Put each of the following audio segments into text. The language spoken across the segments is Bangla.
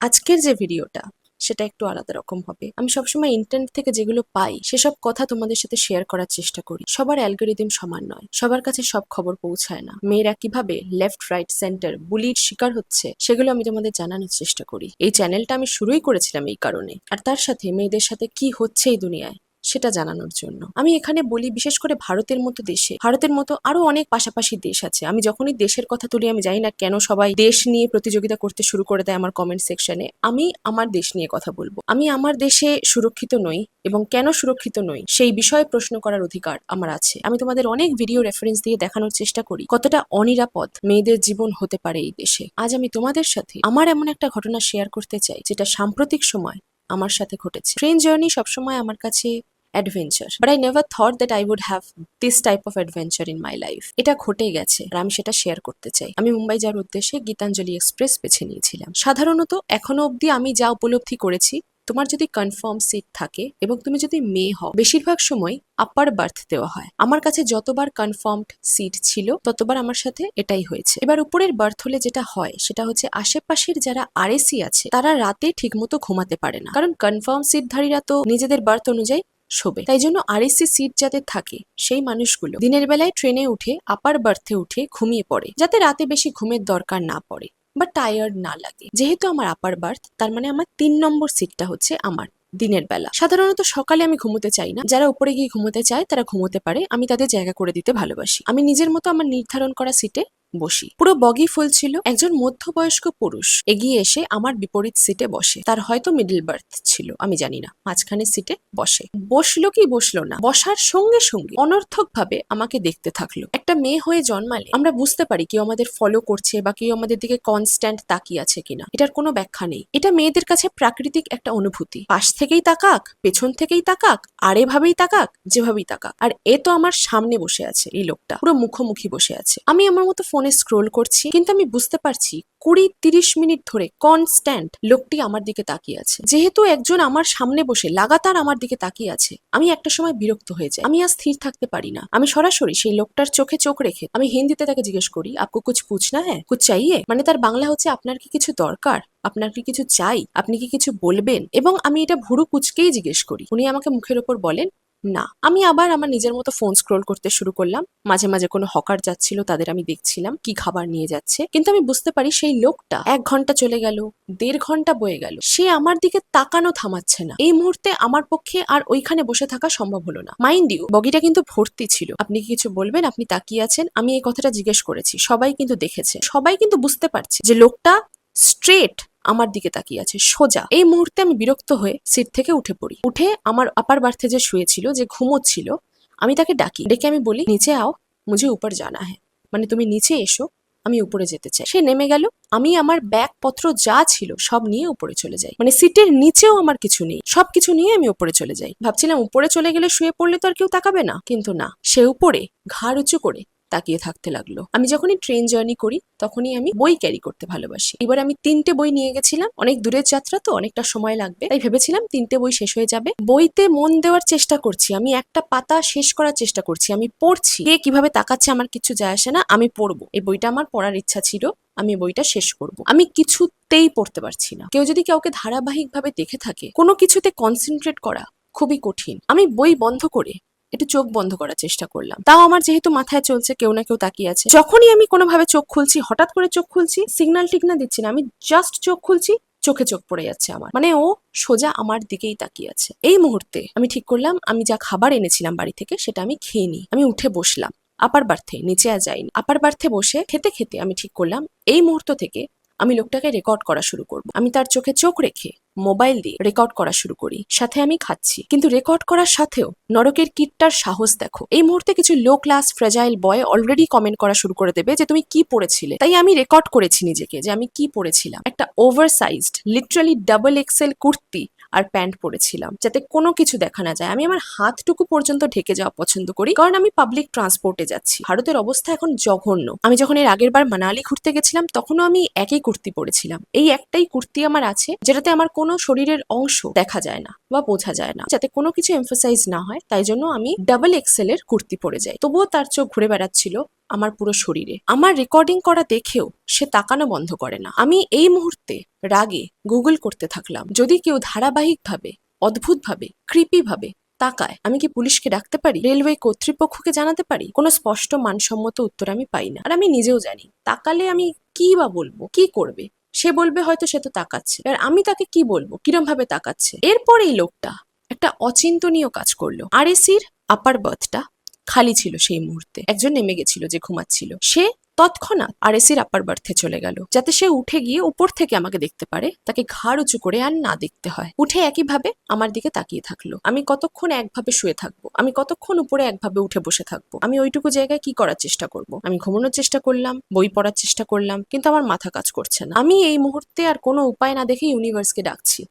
আজকের যে ভিডিওটা, সেটা একটু আলাদা রকম হবে। আমি সবসময় ইন্টারনেট থেকে যেগুলো পাই, সেসব কথা তোমাদের সাথে শেয়ার করার চেষ্টা করি। সবার অ্যালগোরিদম সমান নয়, সবার কাছে সব খবর পৌঁছায় না। মেয়েরা কীভাবে লেফট রাইট সেন্টার বুলির শিকার হচ্ছে, সেগুলো আমি তোমাদের জানানোর চেষ্টা করি। এই চ্যানেলটা আমি শুরুই করেছিলাম এই কারণে। আর তার সাথে মেয়েদের সাথে কি হচ্ছে এই দুনিয়ায় সেটা জানানোর জন্য। আমি এখানে বলি, বিশেষ করে ভারতের মতো দেশে, ভারতের মতো আরও অনেক পাশাপাশি দেশ আছে। আমি যখনই দেশের কথা তুলি, আমি জানি না কেন সবাই দেশ নিয়ে প্রতিযোগিতা করতে শুরু করে দেয় আমার কমেন্ট সেকশনে আমি আমার দেশ নিয়ে কথা বলব। আমি আমার দেশে সুরক্ষিত নই এবং কেন সুরক্ষিত নই, সেই বিষয়ে প্রশ্ন করার অধিকার আমার আছে। আমি তোমাদের অনেক ভিডিও রেফারেন্স দিয়ে দেখানোর চেষ্টা করি, কতটা অনিরাপদ মেয়েদের জীবন হতে পারে এই দেশে। আজ আমি তোমাদের সাথে আমার এমন একটা ঘটনা শেয়ার করতে চাই, যেটা সাম্প্রতিক সময় আমার সাথে ঘটেছে। ট্রেন জার্নি সবসময় আমার কাছে adventure but I never thought that I would have this type of adventure in my life এটা ঘটে গেছে আর আমি সেটা শেয়ার করতে চাই। আমি মুম্বাই যাওয়ার উদ্দেশ্যে গীতাঞ্জলি এক্সপ্রেস বেছে নিয়েছিলাম। সাধারণত এখনও অবধি আমি যা উপলব্ধি করেছি, তোমার যদি কনফার্ম সিট থাকে এবং তুমি যদি মেয়ে হও, বেশিরভাগ সময় আপার বার্থ দেওয়া হয়। আমার কাছে যতবার কনফার্মড সিট ছিল, ততবার আমার সাথে এটাই হয়েছে। এবার উপরের বার্থ হলে যেটা হয়, সেটা হচ্ছে আশেপাশের যারা আরএসি আছে, তারা রাতে ঠিকমতো ঘুমাতে পারে না। কারণ কনফার্ম সিটধারীরা তো নিজেদের বার্থ অনুযায়ী শোবে। তাই জন্য আরএসসি সিট যাদের থাকে, সেই মানুষগুলো দিনের বেলায় ট্রেনে উঠে আপার বার্থে উঠে ঘুমিয়ে পড়ে, যাতে রাতে বেশি ঘুমের দরকার না পড়ে বা টায়ার্ড না লাগে। যেহেতু আমার আপার বার্থ তার মানে আমার তিন নম্বর সিটটা হচ্ছে আমার দিনের বেলা। সাধারণত সকালে আমি ঘুমোতে চাই না। যারা উপরে গিয়ে ঘুমোতে চায়, তারা ঘুমোতে পারে। আমি তাদের জায়গা করে দিতে ভালোবাসি। আমি নিজের মতো আমার নির্ধারণ করা সিটে বসি। পুরো বগি ফুল ছিল একজন মধ্যবয়স্ক পুরুষ। এগিয়ে এসে আমার বিপরীত সিটে বসে। তার হয়তো মিডল বার্থ ছিল, আমি জানি না। মাঝখানে সিটে বসে। বসল কি বসল না? বসার সঙ্গে সঙ্গে অনর্থক ভাবে আমাকে দেখতে থাকল। একটা মেয়ে হয়ে জন্মালে আমরা বুঝতে পারি কেউ আমাদের ফলো করছে বা কেউ আমাদের দিকে কনস্ট্যান্ট তাকিয়ে আছে কিনা। এটার কোনো ব্যাখ্যা নেই। এটা মেয়েদের কাছে প্রাকৃতিক একটা অনুভূতি। পাশ থেকেই তাকাক, পেছন থেকেই তাকাক, আর এভাবেই তাকাক, যেভাবেই তাকাক। আর এ তো আমার সামনে বসে আছে, এই লোকটা। পুরো মুখোমুখি বসে আছে। আমি আমার মতো ফোনে স্ক্রোল করছি, কিন্তু আমি বুঝতে পারছি কুড়ি তিরিশ মিনিট ধরে কনস্ট্যান্ট লোকটি আমার দিকে তাকিয়ে আছে। যেহেতু একজন আমার সামনে বসে লাগাতার আমার দিকে তাকিয়ে আছে, আমি একটা সময় বিরক্ত হয়ে যাই। আমি আর স্থির থাকতে পারি না। আমি সরাসরি সেই লোকটার চোখে চোখ রেখে, আমি হিন্দিতে তাকে জিজ্ঞেস করি, আপকো কুছ পুছনা হ্যাঁ কুছ চাইয়ে? মানে তার বাংলা হচ্ছে, আপনার কি কিছু দরকার? আপনার কি কিছু চাই? আপনি কি কিছু বলবেন? এবং আমি এটা ভুরু কুচকেই জিজ্ঞেস করি। উনি আমাকে মুখের ওপর বলেন না। আমি আবার আমার নিজের মতো ফোন স্ক্রোল করতে শুরু করলাম। মাঝে মাঝে কোনো হকার যাচ্ছিল, তাদের আমি দেখছিলাম কি খাবার নিয়ে যাচ্ছে। কিন্তু আমি বুঝতে পারি সেই লোকটা এক ঘণ্টা চলে গেল, দেড় ঘণ্টা বয়ে গেল। সে আমার দিকে তাকানো থামাচ্ছে না। এই মুহূর্তে আমার পক্ষে আর ওইখানে বসে থাকা সম্ভব হলো না। মাইন্ড ইউ বগিটা কিন্তু ভর্তি ছিল। আপনি কি কিছু বলবেন? আপনি তাকিয়ে আছেন। আমি এই কথাটা জিজ্ঞেস করেছি। সবাই কিন্তু দেখেছে। সবাই কিন্তু বুঝতে পারছে যে লোকটা স্ট্রেট আমার দিকে তাকিয়ে আছে, সোজা। এই মুহূর্তে আমি বিরক্ত হয়ে সিট থেকে উঠে পড়ি। উঠে আমার আপার বার্থে যে শুয়েছিল, যে ঘুমোচ্ছিল, আমি তাকে ডাকি। ডেকে আমি বলি, নিচে আও, মুঝে উপর জানা হ্যাঁ মানে তুমি নিচে এসো, আমি উপরে যেতে চাই। সে নেমে গেল। আমি আমার ব্যাগ পত্র যা ছিল সব নিয়ে উপরে চলে যাই। মানে সিটের নিচেও আমার কিছু নেই। সব কিছু নিয়ে আমি উপরে চলে যাই। ভাবছিলাম, উপরে চলে গেলে শুয়ে পড়লে তো আর কেউ তাকাবে না? কিন্তু না, সে উপরে ঘাড় উঁচু করে তাকিয়ে থাকতে লাগল। আমি যখনই ট্রেন জার্নি করি, তখনই আমি বই ক্যারি করতে ভালোবাসি। এবার আমি তিনটে বই নিয়ে গেছিলাম। অনেক দূরের যাত্রা তো, অনেকটা সময় লাগবে। তাই ভেবেছিলাম তিনটে বই শেষ হয়ে যাবে। বইতে মন দেওয়ার চেষ্টা করছি। আমি একটা পাতা শেষ করার চেষ্টা করছি। আমি পড়ছি। কে কীভাবে তাকাচ্ছে আমার কিছু যায় আসে না। আমি পড়ব। এই বইটা আমার পড়ার ইচ্ছা ছিল। আমি বইটা শেষ করব। আমি কিছুতেই পড়তে পারছি না। কেউ যদি কাউকে ধারাবাহিকভাবে দেখে থাকে, কোনো কিছুতে কনসেন্ট্রেট করা খুবই কঠিন। আমি বই বন্ধ করে একটু চোখ বন্ধ করার চেষ্টা করলাম। তাও আমার যেহেতু মাথায় চলছে, কেউ না কেউ তাকিয়ে আছে। যখনই আমি কোনোভাবে চোখ খুলছি, হঠাৎ করে চোখ খুলছি সিগন্যাল ঠিক না দিচ্ছি না, আমি জাস্ট চোখ খুলছি, চোখে চোখ পড়ে যাচ্ছে আমার। মানে ও সোজা আমার দিকেই তাকিয়ে আছে। এই মুহূর্তে আমি ঠিক করলাম, আমি যা খাবার এনেছিলাম বাড়ি থেকে, সেটা আমি খেয়ে নিই। আমি উঠে বসলাম আপার বার্থে নিচে আর যাইনি। আপার বার্থে বসে খেতে খেতে আমি ঠিক করলাম, এই মুহূর্ত থেকে আমি লোকটাকে রেকর্ড করা শুরু করব। আমি তার চোখে চোখ রেখে মোবাইল দিয়ে রেকর্ড করা শুরু করি। সাথে আমি খাচ্ছি। কিন্তু রেকর্ড করার সাথেও নরকের কিটটার সাহস দেখো। এই মুহূর্তে কিছু low class fragile boy already comment করা শুরু করে দেবে যে, তুমি কি পড়েছিলে? তাই আমি রেকর্ড করেছি নিজেকে যে, আমি কি পড়েছিলাম? একটা oversized literally double XL kurti আর প্যান্ট পরেছিলাম। যাতে কোনো কিছু দেখা না যায়। আমি আমার হাতটুকু পর্যন্ত ঢেকে যাওয়া পছন্দ করি। কারণ আমি পাবলিক ট্রান্সপোর্টে যাচ্ছি। ভারতের অবস্থা এখন জঘন্য। আমি যখন এর আগের বার মানালি ঘুরতে গেছিলাম, তখনও আমি একই কুর্তি পরেছিলাম। এই একটাই কুর্তি আমার আছে, যেটাতে আমার কোনো শরীরের অংশ দেখা যায় না বা বোঝা যায় না। যাতে কোনো কিছু এমফাসাইজ না হয়, তাই জন্য আমি ডাবল এক্সেল এর কুর্তি পরে যাই। তবুও তার চোখ ঘুরে বেড়াচ্ছিল আমার পুরো শরীরে। আমার রেকর্ডিং করা দেখেও সে তাকানো বন্ধ করে না। আমি এই মুহূর্তে রাগে গুগল করতে থাকলাম। যদি কেউ ধারাবাহিকভাবে, অদ্ভুতভাবে কৃপি ভাবে তাকায়, আমি কি পুলিশকে ডাকতে পারি? রেলওয়ে কর্তৃপক্ষকে জানাতে পারি? কোনো স্পষ্ট মানসম্মত উত্তর আমি পাই না। আর আমি নিজেও জানি, তাকালে আমি কি বা বলব, কি করবে? সে বলবে হয়তো সে তো তাকাচ্ছে। এবার আমি তাকে কি বলব? কিরম ভাবে তাকাচ্ছে? এরপর এই লোকটা একটা অচিন্তনীয় কাজ করল। আর এসির আপার বার্থটা খালি ছিল সেই মুহূর্তে। একজন নেমে গেছিল যে ঘুমাচ্ছিল। সে তৎক্ষণাৎ আর এসির আপার বার্থে চলে গেল। যাতে সে উঠে গিয়ে উপর থেকে আমাকে দেখতে পারে, তাকে ঘাড় উঁচু করে আর না দেখতে হয়। উঠে একইভাবে আমার দিকে তাকিয়ে থাকল। আমি কতক্ষণ একভাবে শুয়ে থাকব? আমি কতক্ষণ উপরে একভাবে উঠে বসে থাকব? আমি ওইটুকু জায়গায় কি করার চেষ্টা করব? আমি ঘুমানোর চেষ্টা করলাম, বই পড়ার চেষ্টা করলাম, কিন্তু আমার মাথা কাজ করছে না। আমি এই মুহূর্তে আর কোনো উপায় না দেখে ইউনিভার্সকে ডাকছি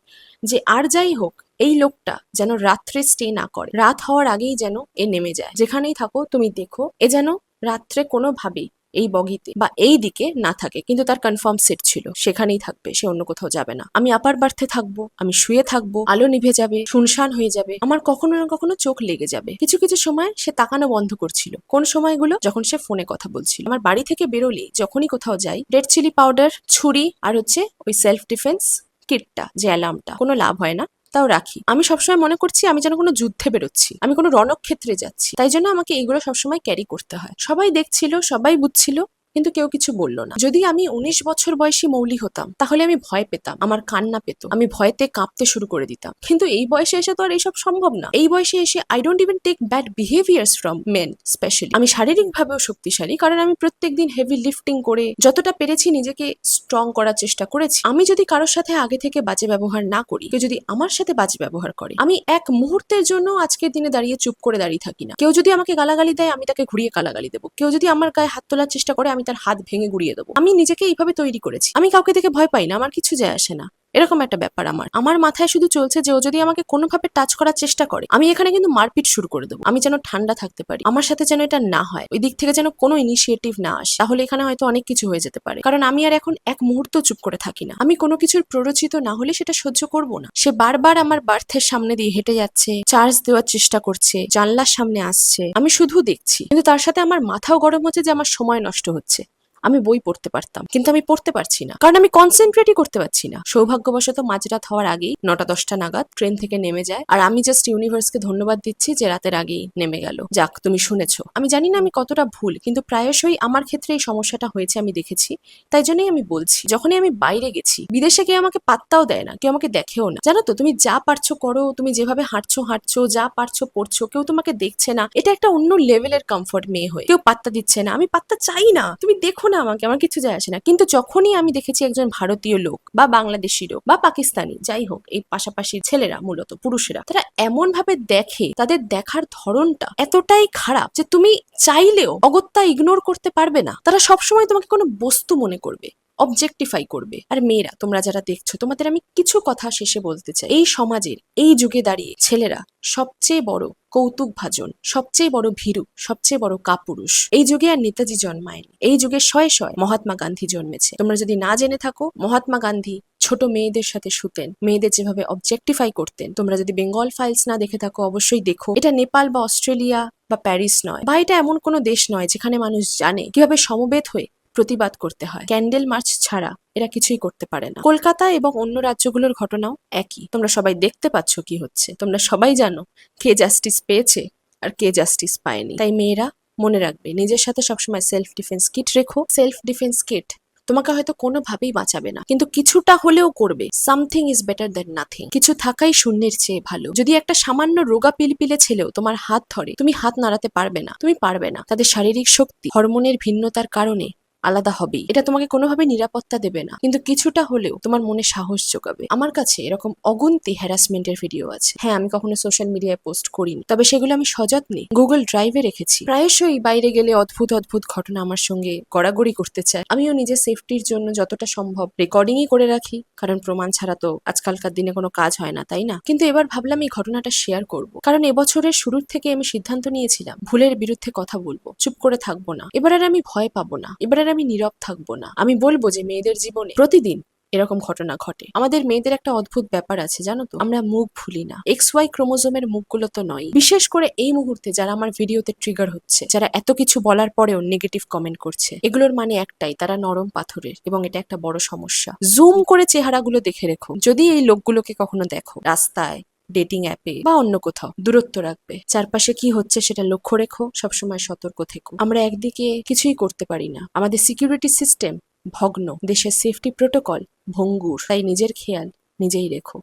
যে, আর যাই হোক, এই লোকটা যেন রাত্রে স্টে না করে। রাত হওয়ার আগেই যেন এ নেমে যায়। যেখানেই থাকো, তুমি দেখো। এ যেন রাত্রে কোনোভাবেই এই বগিতে বা এই দিকে না থাকে। কিন্তু তার কনফার্ম সেট ছিল। সেখানেই থাকবে। সে অন্য কোথাও যাবে না। আমি আপার বার্থে থাকব, আমি শুয়ে থাকব, আলো নিভে যাবে, শুনশান হয়ে যাবে, আমার কখনো না কখনো চোখ লেগে যাবে। কিছু কিছু সময় সে তাকানো বন্ধ করছিল। কোন সময়গুলো? যখন সে ফোনে কথা বলছিল। আমার বাড়ি থেকে বেরোলেই যখনই কোথাও যাই রেড চিলি পাউডার ছুরি আর হচ্ছে ওই সেলফ ডিফেন্স কিটটা যে অ্যালার্মটা কোনো লাভ হয় না। তাও রাখি। আমি সবসময় মনে করছি আমি যেন কোনো যুদ্ধে বেরোচ্ছি। আমি কোনো রণক্ষেত্রে যাচ্ছি। তাই জন্য আমাকে এইগুলো সবসময় ক্যারি করতে হয়। সবাই দেখছিল, সবাই বুঝছিল। কিন্তু কেউ কিছু বলল না। যদি আমি উনিশ বছর বয়সী মৌলি হতাম, তাহলে আমি ভয় পেতাম, আমার কান্না পেত, আমি ভয়তে কাঁপতে শুরু করে দিতাম। কিন্তু এই বয়সে এসে তো আর এইসব সম্ভব না। এই বয়সে এসে I don't even take bad behaviours from men specially আমি শারীরিকভাবেও শক্তিশালী, কারণ আমি প্রত্যেকদিন হেভি লিফটিং করে যতটা পেরেছি নিজেকে স্ট্রং করার চেষ্টা করেছি। আমি যদি কারোর সাথে আগে থেকে বাজে ব্যবহার না করি, কেউ যদি আমার সাথে বাজে ব্যবহার করে, আমি এক মুহূর্তের জন্য আজকের দিনে দাঁড়িয়ে চুপ করে দাঁড়িয়ে থাকি না। কেউ যদি আমাকে গালাগালি দেয়, আমি তাকে ঘুরিয়ে গালাগালি দেবো। কেউ যদি আমার গায়ে হাত তোলার চেষ্টা করে, আমি তার হাত ভেঙে গুড়িয়ে দেবো। আমি নিজেকে এইভাবে তৈরি করেছি। আমি কাউকে দেখে ভয় পাই না, আমার কিছু যায় আসে না। এরকম একটা ব্যাপার আমার। আমার মাথায় শুধু চলছে যে ও যদি আমাকে কোনোভাবে টাচ করার চেষ্টা করে, আমি এখানে কিন্তু মারপিট শুরু করে দেবো। আমি যেন ঠান্ডা থাকতে পারি। আমার সাথে যেন এটা না হয়, ওই দিক থেকে যেন কোনো ইনিশিয়েটিভ না আসে, তাহলে এখানে হয়তো অনেক কিছু হয়ে যেতে পারে। কারণ আমি আর এখন এক মুহূর্ত চুপ করে থাকি না। আমি কোনো কিছুর প্ররোচিত না হলে সেটা সহ্য করব না। সে বারবার আমার বার্থের সামনে দিয়ে হেঁটে যাচ্ছে চার্জ দেওয়ার চেষ্টা করছে, জানলার সামনে আসছে। আমি শুধু দেখছি। কিন্তু তার সাথে আমার মাথাও গরম হচ্ছে যে আমার সময় নষ্ট হচ্ছে। আমি বই পড়তে পারতাম, কিন্তু আমি পড়তে পারছি না। কারণ আমি কনসেন্ট্রেটই করতে পারছি না। সৌভাগ্যবশত মাঝরাত হওয়ার আগেই নটা দশটা নাগাদ ট্রেন থেকে নেমে যায়। আর আমি জাস্ট ইউনিভার্সকে ধন্যবাদ দিচ্ছি যে রাতের আগেই নেমে গেল। যাক, তুমি শুনেছো। আমি জানি না আমি কতটা ভুল, কিন্তু প্রায়শই আমার ক্ষেত্রে এই সমস্যাটা হয়েছে আমি দেখেছি। তাই জন্যই আমি বলছি, যখনই আমি বাইরে গেছি, বিদেশে কেউ আমাকে পাত্তাও দেয় না, কেউ আমাকে দেখেও না। জানো তো, তুমি যা পারছ করো, তুমি যেভাবে হাঁটছো হাঁটছো, যা পারছ পড়ছো, কেউ তোমাকে দেখছে না। এটা একটা অন্য লেভেলের কমফর্ট মেয়ে হয়ে। কেউ পাত্তা দিচ্ছে না। আমি পাত্তা চাই না। তুমি দেখো না আমাকে, আমার কিছু যায় আসে না। কিন্তু যখনই আমি দেখেছি একজন ভারতীয় লোক বা বাংলাদেশি লোক বা পাকিস্তানি, যাই হোক, এই পাশাপাশি ছেলেরা, মূলত পুরুষেরা, তারা এমন ভাবে দেখে, তাদের দেখার ধরনটা এতটাই খারাপ যে তুমি চাইলেও অগত্যা ইগনোর করতে পারবে না। তারা সবসময় তোমাকে কোনো বস্তু মনে করবে। অবজেক্টিফাই করবে। আর মেয়েরা, তোমরা যারা দেখছ, তোমাদের আমি কিছু কথা শেষে বলতে চাই। এই সমাজের, এই যুগে দাঁড়িয়ে ছেলেরা সবচেয়ে বড় কৌতুক ভাজন, সবচেয়ে বড় ভীরু, সবচেয়ে বড় কাপুরুষ। এই যুগে আর নেতাজি জন্মায়নি। এই যুগে শয়ে শয়ে মহাত্মা গান্ধী জন্মেছে। তোমরা যদি না জেনে থাকো, মহাত্মা গান্ধী ছোট মেয়েদের সাথে শুতেন, মেয়েদের যেভাবে অবজেক্টিফাই করতেন। তোমরা যদি বেঙ্গল ফাইলস না দেখে থাকো, অবশ্যই দেখো। এটা নেপাল বা অস্ট্রেলিয়া বা প্যারিস নয়। বা এটা এমন কোনো দেশ নয় যেখানে মানুষ জানে কীভাবে সমবেত হয়ে প্রতিবাদ করতে হয়। ক্যান্ডেল মার্চ ছাড়া এরা কিছুই করতে পারে না। কলকাতা এবং অন্য রাজ্যগুলোর ঘটনাও একই। তোমরা সবাই দেখতে পাচ্ছ কি হচ্ছে। তোমরা সবাই জানো কে জাস্টিস পেয়েছে আর কে জাস্টিস পায়নি। তাই মেয়েরা, মনে রাখবে, নিজের সাথে সবসময় সেলফ ডিফেন্স কিট রেখো। সেলফ ডিফেন্স কিট তোমাকে হয়তো কোনোভাবেই বাঁচাবে না। কিন্তু কিছুটা হলেও করবে। Something is better than nothing কিছু থাকাই শূন্যের চেয়ে ভালো। যদি একটা সামান্য রোগা পিলপিলে ছেলেও তোমার হাত ধরে, তুমি হাত নাড়াতে পারবে না। তুমি পারবে না। তাদের শারীরিক শক্তি হরমোনের ভিন্নতার কারণে আলাদা হবেই এটা তোমাকে কোনোভাবে নিরাপত্তা দেবে না। কিন্তু কিছুটা হলেও তোমার মনে সাহস যোগাবে। আমার কাছে এরকম অগুন্তি হ্যারাসমেন্টের ভিডিও আছে। হ্যাঁ আমি কখনো সোশ্যাল মিডিয়ায় পোস্ট করিনি। তবে সেগুলো আমি সযত্নে গুগল ড্রাইভে রেখেছি। প্রায়শই বাইরে গেলে অদ্ভুত অদ্ভুত ঘটনা আমার সঙ্গে গড়াগড়ি করতে চায়। আমিও নিজের সেফটির জন্য যতটা সম্ভব রেকর্ডিংই করে রাখি। কারণ প্রমাণ ছাড়া তো আজকালকার দিনে কোনো কাজ হয় না, তাই না? কিন্তু এবার ভাবলাম এই ঘটনাটা শেয়ার করব। কারণ এবছরের শুরুর থেকে আমি সিদ্ধান্ত নিয়েছিলাম, ভুলের বিরুদ্ধে কথা বলব, চুপ করে থাকব না। এবার আর আমি ভয় পাবো না। এবার আমি নীরব থাকব না। আমি বলব যে মেয়েদের জীবনে প্রতিদিন এরকম ঘটনা ঘটে। আমাদের মেয়েদের একটা অদ্ভুত ব্যাপার আছে, জানো তো? আমরা মুখ ভুলি না। এক্স ওয়াই ক্রোমোজোমের মুখগুলো তো নয়। বিশেষ করে এই মুহূর্তে যারা আমার ভিডিওতে ট্রিগার হচ্ছে, যারা এত কিছু বলার পরেও নেগেটিভ কমেন্ট করছে, এগুলোর মানে একটাই, তারা নরম পাথরের এবং এটা একটা বড় সমস্যা। জুম করে চেহারাগুলো দেখে রেখো। যদি এই লোকগুলোকে কখনো দেখো, রাস্তায় ডেটিং অ্যাপে বা অন্য কোথাও দূরত্ব রাখবে। চারপাশে কি হচ্ছে সেটা লক্ষ্য রেখো, সবসময় সতর্ক থেকো। আমরা একদিকে কিছুই করতে পারি না। আমাদের সিকিউরিটি সিস্টেম ভগ্ন। দেশের সেফটি প্রোটোকল ভঙ্গুর। তাই নিজের খেয়াল নিজেই রেখো।